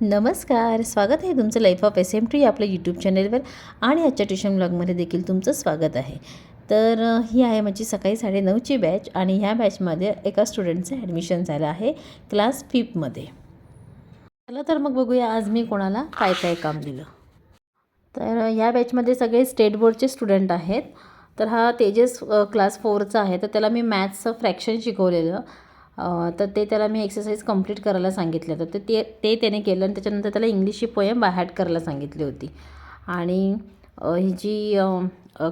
नमस्कार स्वागत आहे तुमचं life of S M T आपल्या यूट्यूब चॅनेलवर आणि आजच्या ट्युशन ब्लॉगमध्ये देखील तुमचं स्वागत आहे. तर ही आहे माझी सकाळी साडेनऊची बॅच आणि ह्या बॅचमध्ये एका स्टुडंटचं ॲडमिशन झालं आहे क्लास फिफ्थमध्ये चला तर मग बघूया आज मी कोणाला काय काय काम दिलं. तर ह्या बॅचमध्ये सगळे स्टेट बोर्डचे स्टुडंट आहेत. तर हा तेजस क्लास फोरचा आहे. तर त्याला मी मॅथ्सचं फ्रॅक्शन शिकवलेलं. तर ते त्याला मी एक्सरसाइज कंप्लीट करायला सांगितलं. तर ते ते त्याने केलं आणि त्याच्यानंतर त्याला इंग्लिशची पोयम बाहेर करायला सांगितली होती. आणि ही जी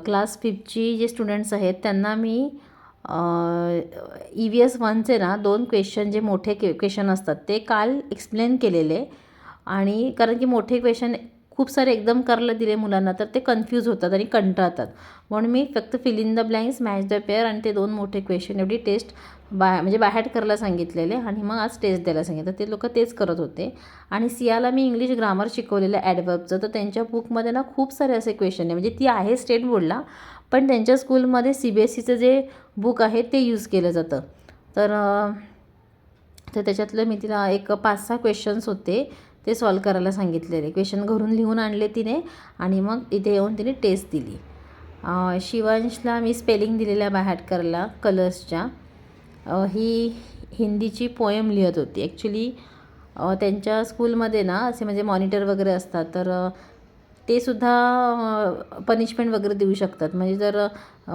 क्लास फिफ्थची जे स्टुडंट्स आहेत त्यांना मी ई व्ही एस वनचे ना दोन क्वेश्चन जे मोठे के क्वेश्चन असतात ते काल एक्सप्लेन केलेले. आणि कारण की मोठे क्वेश्चन खूप सारे एकदम करायला दिले मुलांना तर ते कन्फ्यूज होतात आणि कंटाळतात. म्हणून मी फक्त fill in the blanks match the pair आणि ते दोन मोठे क्वेश्चन एवढी टेस्ट बा म्हणजे बाहेर करायला सांगितलेले आणि मग आज टेस्ट द्यायला सांगितलं. ते लोक तेच करत होते. आणि सियाला मी इंग्लिश ग्रामर शिकवलेलं ॲडवर्बचं तर त्यांच्या बुकमध्ये ना खूप सारे असे क्वेश्चन आहे. म्हणजे ती आहे स्टेट बोर्डला पण त्यांच्या स्कूलमध्ये सी बी एस सीचं जे बुक आहे ते यूज केलं जातं. तर तर त्याच्यातलं मी तिला एक पाच सहा क्वेश्चन्स होते. ते सॉल्व करायला सांगितलेले. क्वेश्चन घरून लिहून आणले तिने आणि मग इथे येऊन तिने टेस्ट दिली. शिवांशला मी स्पेलिंग दिलेल्या बाहॅटकरला कलर्सच्या ही हिंदीची पोयम लिहित होती. ॲक्च्युली त्यांच्या स्कूलमध्ये ना असे म्हणजे मॉनिटर वगैरे असतात तर ते सुद्धा पनिशमेंट वगैरे देऊ शकतात. म्हणजे जर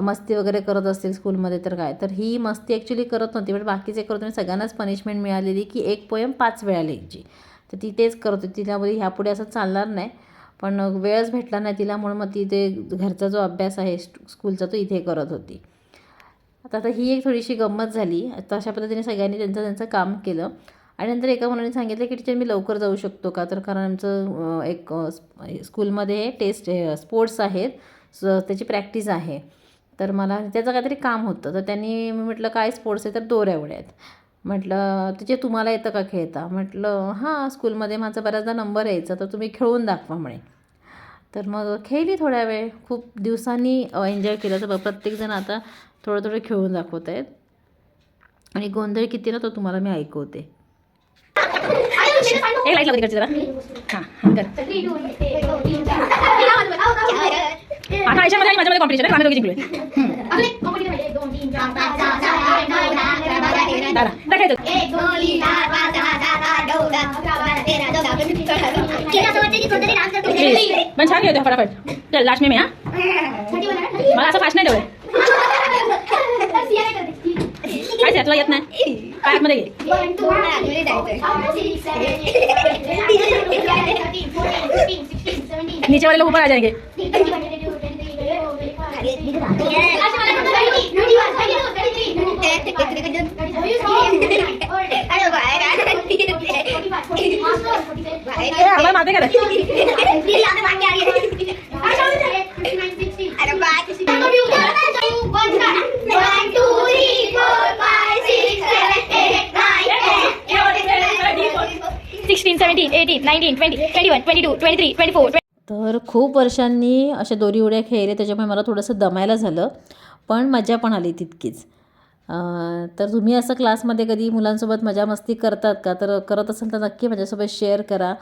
मस्ती वगैरे करत असतील स्कूलमध्ये तर काय? तर ही मस्ती ॲक्च्युली करत नव्हती पण बाकीचे करत सगळ्यांनाच पनिशमेंट मिळालेली की एक पोयम पाच वेळा लिहायची. तर ती तेच करत होती. तिला ह्यापुढे असं चालणार नाही. पण वेळच भेटला नाही तिला म्हणून मग ती ते घरचा जो अभ्यास आहे स्कू- स्कूलचा तो इथे करत होती. आता आता ही एक थोडीशी गंमत झाली. आता अशा पद्धतीने सगळ्यांनी त्यांचं त्यांचं काम केलं. आणि नंतर एका मुलाने सांगितलं की टीचर मी लवकर जाऊ शकतो का? तर कारण आमचं एक स्कूलमध्ये हे स्कूलमध्ये टेस्ट स्पोर्ट्स आहेत. स त्याची प्रॅक्टिस आहे. तर मला त्याचं काहीतरी काम होतं. तर त्यांनी मी म्हटलं काय स्पोर्ट्स आहे तर दोऱ्या उड्या आहेत म्हटलं तिचे तुम्हाला येतं का खेळता? म्हटलं हां स्कूलमध्ये माझा बऱ्याचदा नंबर यायचा तर तुम्ही खेळून दाखवा म्हणे. तर मग खेळली थोड्या वेळ. खूप दिवसांनी एन्जॉय केलं. तर प्रत्येकजण आता थोडं थोडं खेळून दाखवत आहेत. आणि गोंधळ किती ना तो तुम्हाला मी ऐकवते. हां कॉम्पिटिशन आहे आम्ही दोघी जिंकलोय दादा दाखवायचं पण छान खेळतो फटाफट चल लास्ट मी हा मला असं फास्ट नाही ठेवलं काय त्यातला येत नाही काय आतमध्ये घे नीचे वाले लोग ऊपर आ जाएंगे तर खूप वर्षांनी अशा दोरी उड्या खेळले त्याच्यामुळे मला थोडंसं दमायला झालं. पण मजा पण आली तितकीच. तर तुम्ही असं क्लासमध्ये कधी मुलांसोबत मजा मस्ती करतात का? तर करत असाल तर नक्की माझ्यासोबत शेअर करा.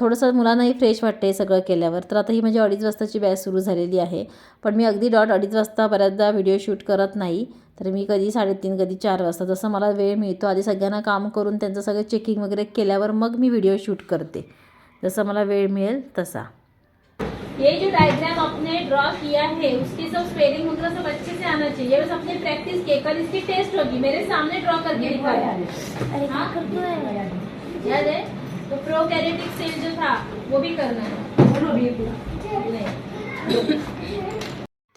थोडंसं मुलांनाही फ्रेश वाटते सगळं केल्यावर. तर आता ही माझी अडीच वाजताची बॅच सुरू झालेली आहे. पण मी अगदी डॉट अडीच वाजता बऱ्याचदा व्हिडिओ शूट करत नाही. तर मी कधी साडेतीन कधी चार वाजता. जसं मला वेळ मिळतो आधी सगळ्यांना काम करून त्यांचं सगळं चेकिंग वगैरे केल्यावर मग मी व्हिडिओ शूट करते. जसं मला वेळ मिळेल तसा. ये जो डायग्राम आपने ड्रॉ किया है उसकी सब स्पेलिंग मुद्रा सब अच्छे से आना चाहिए। बस अपने प्रैक्टिस के कल इसकी टेस्ट होगी। मेरे सामने ड्रॉ करके दिखाया। हाँ? याद है? तो प्रोकैरियोटिक सेल जो था वो भी करना है। नहीं।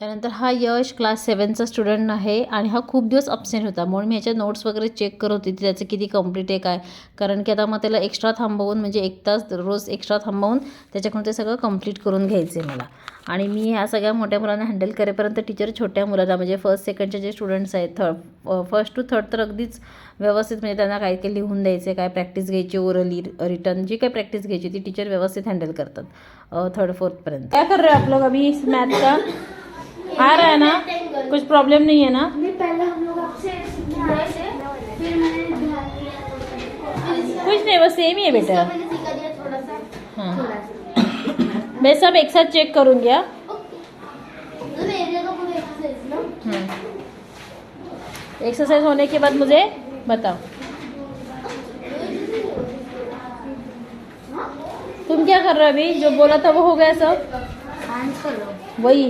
त्यानंतर हा यश क्लास सेवनचा स्टुडंट आहे आणि हा खूप दिवस अबसेंट होता. म्हणून मी याच्या नोट्स वगैरे चेक करत होती त्याचं किती कंप्लीट आहे काय? कारण की आता मग त्याला एक्स्ट्रा थांबवून म्हणजे एक तास रोज एक्स्ट्रा थांबवून त्याच्याकडून ते सगळं कंप्लीट करून घ्यायचं आहे मला. आणि मी ह्या सगळ्या मोठ्या मुलांना हँडल करेपर्यंत टीचर छोट्या मुलाला म्हणजे फर्स्ट सेकंडचे जे स्टुडंट्स आहेत थर्ड फर्स्ट टू थर्ड तर अगदीच व्यवस्थित म्हणजे त्यांना काय काय लिहून द्यायचे काय प्रॅक्टिस घ्यायची ओरली रिटर्न जी काय प्रॅक्टिस घ्यायची ती टीचर व्यवस्थित हँडल करतात थर्ड फोर्थपर्यंत काय कर आपलं हो मॅथचा आ रहा है ना? कुछ प्रॉब्लम नहीं है ना? कुछ नहीं वो सेम ही है बेटा। हाँ। मैं सब एक साथ चेक करूँगी आप एक्सरसाइज होने के बाद मुझे बताओ। तुम क्या कर रहे हो अभी? जो बोला था वो हो गया सब? वही।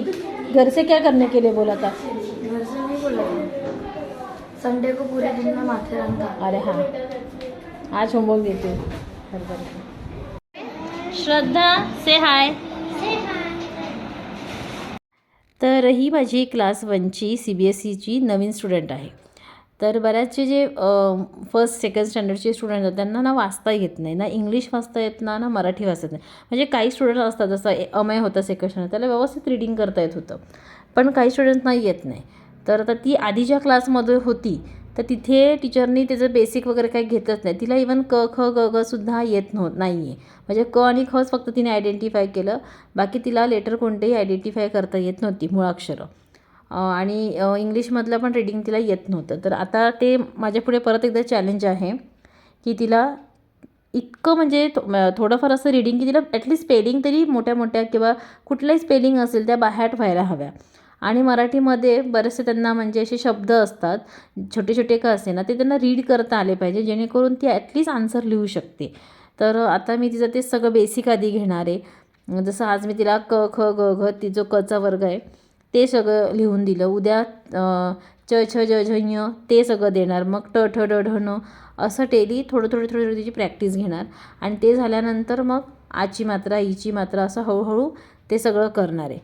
घर से क्या करने के लिए बोला था? घर से नहीं बोला संडे को पूरे दिन में माथे रंग था अरे हाँ. आज होमवर्क देते हो. हर बार का. श्रद्धा से हाय तर ही माझी क्लास वनची सी बी एस सीची नवीन स्टुडंट आहे. तर बऱ्याचसे जे फर्स्ट सेकंड स्टँडर्डचे स्टुडंट आहेत त्यांना ना वाचता येत नाही. ना इंग्लिश वाचता येत ना ना मराठी वाचत नाही. म्हणजे काही स्टुडंट असतात जसं ए- अमय होता सेकंड स्टँडर्ड त्याला व्यवस्थित रिडिंग करता येत होतं. पण काही स्टुडंट्सना येत नाही. तर आता ती आधीच्या क्लासमध्ये होती तर तिथे टीचरनी त्याचं बेसिक वगैरे काही घेतच नाही. तिला इवन क ख ग ग सुद्धा येत नव्ह नाही आहे म्हणजे क आणि खच फक्त तिने आयडेंटिफाय केलं. बाकी तिला लेटर कोणतेही आयडेंटिफाय करता येत नव्हती मुळाक्षरं. आणि इंग्लिशमधलं पण रीडिंग तिला येत नव्हतं. तर आता ते माझ्यापुढे परत एकदा चॅलेंज आहे की तिला इतकं म्हणजे थो- म- थोडंफार असं रिडिंग की तिला ॲटलीस्ट स्पेलिंग तरी मोठ्या मोठ्या किंवा कुठल्याही स्पेलिंग असेल त्या बाहेर व्हायला हव्या. आणि मराठीमध्ये बरेचसे त्यांना म्हणजे असे शब्द असतात छोटे छोटे का असे ना ते त्यांना रीड करता आले पाहिजे जेणेकरून ती ॲटलीस्ट आन्सर लिहू शकते. तर आता मी तिचं ते सगळं बेसिक आधी घेणार आहे. जसं आज मी तिला क ख ग घ ती जो कचा वर्ग आहे ते सगळं लिहून दिलं. उद्या च छ ज झ ञ ते सगळं देणार. मग ट ठ ड ढ न असं डेली थोडं थोडं थोडी थोडी तिची प्रॅक्टिस घेणार. आणि ते झाल्यानंतर मग आची मात्रा ईची मात्रा असं हळूहळू ते सगळं करणार आहे.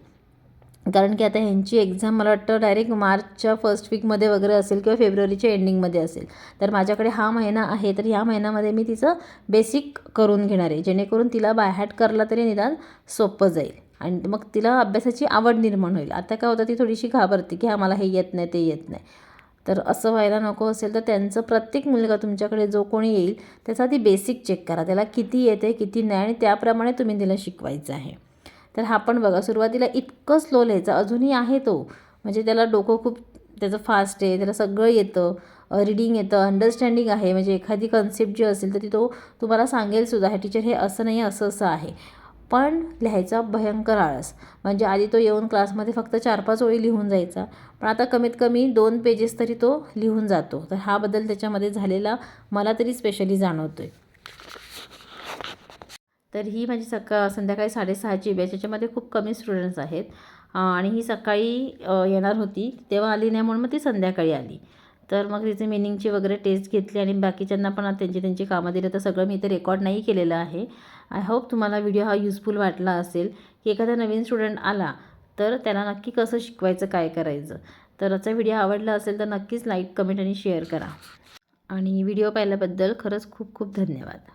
कारण की आता ह्यांची एक्झाम मला वाटतं डायरेक्ट मार्चच्या फर्स्ट वीकमध्ये वगैरे असेल किंवा फेब्रुवारीच्या एंडिंगमध्ये असेल. तर माझ्याकडे हा महिना आहे तर ह्या महिन्यामध्ये मी तिचं बेसिक करून घेणार आहे. जेणेकरून तिला बायहॅट करला तरी निदान सोपं जाईल. आणि मग तिला अभ्यासाची आवड निर्माण होईल. आता काय होतं ती थोडीशी घाबरते की हा मला हे येत नाही ते येत नाही. तर असं व्हायला नको असेल तर त्यांचं प्रत्येक मुलगा तुमच्याकडे जो कोणी येईल त्याचा ती बेसिक चेक करा. त्याला किती येते किती नाही आणि त्याप्रमाणे तुम्ही तिला शिकवायचं आहे. तर हा पण बघा सुरुवातीला इतकं स्लो लिहायचं. अजूनही आहे तो. म्हणजे त्याला डोकं खूप त्याचं फास्ट आहे त्याला सगळं येतं. रिडिंग येतं. अंडरस्टँडिंग आहे. म्हणजे एखादी कन्सेप्ट जी असेल तर ती तो तुम्हाला सांगेल सुद्धा. हे टीचर हे असं नाही असं असं आहे. पण लिहायचा भयंकर आळस. म्हणजे आधी तो येऊन क्लासमध्ये फक्त चार पाच ओळी लिहून जायचा. पण आता कमीत कमी दोन पेजेस तरी तो लिहून जातो. तर हा बदल त्याच्यामध्ये झालेला मला तरी स्पेशली जाणवतो आहे तर ही माझी सका संध्याकाळी साडेसहाची बॅच याच्यामध्ये खूप कमी स्टुडंट्स आहेत. आणि ही सकाळी येणार होती. तेव्हा आली नाही म्हणून मग ती संध्याकाळी आली. तर मग तिचे मिनिंगची वगैरे टेस्ट घेतली आणि बाकीच्यांना पण त्यांची त्यांची कामं दिली. तर सगळं मी इथे रेकॉर्ड नाही केलेलं आहे. आय होप तुम्हाला व्हिडिओ हा युजफुल वाटला असेल की एखादा नवीन स्टुडंट आला तर त्याला नक्की कसं शिकवायचं काय करायचं? तर आजचा व्हिडिओ आवडला असेल तर नक्कीच लाईक कमेंट आणि शेअर करा. आणि व्हिडिओ पाहिल्याबद्दल खरंच खूप खूप धन्यवाद.